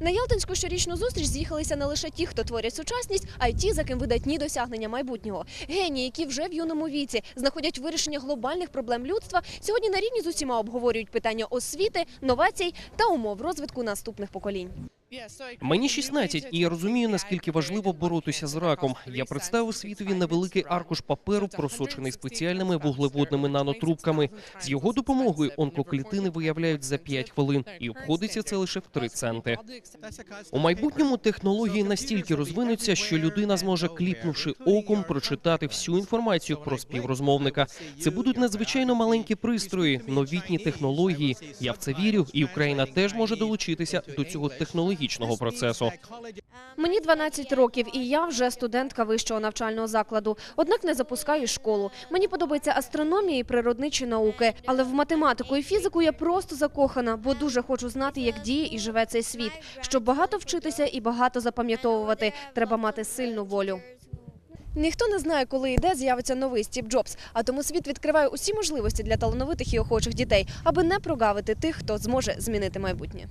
На Ялтинську щорічну зустріч з'їхалися не лише ті, хто творять сучасність, а й ті, за ким видатні досягнення майбутнього. Генії, які вже в юному віці знаходять вирішення глобальних проблем людства, сьогодні на рівні з усіма обговорюють питання освіти, новацій та умов розвитку наступних поколінь. Мені 16, і я розумію, наскільки важливо боротися з раком. Я представив світові невеликий аркуш паперу, просочений спеціальними вуглеводними нанотрубками. З його допомогою онкоклітини виявляють за 5 хвилин, і обходиться це лише в 3 центи. У майбутньому технології настільки розвинуться, що людина зможе, кліпнувши оком, прочитати всю інформацію про співрозмовника. Це будуть надзвичайно маленькі пристрої, новітні технології. Я в це вірю, і Україна теж може долучитися до цього технологічного процесу. Мені 12 років, і я вже студентка вищого навчального закладу. Однак не запускаю школу. Мені подобається астрономія і природничі науки. Але в математику і фізику я просто закохана, бо дуже хочу знати, як діє і живе цей світ. Щоб багато вчитися і багато запам'ятовувати, треба мати сильну волю. Ніхто не знає, коли і де з'явиться новий Стів Джобс, а тому світ відкриває усі можливості для талановитих і охочих дітей, аби не прогавити тих, хто зможе змінити майбутнє.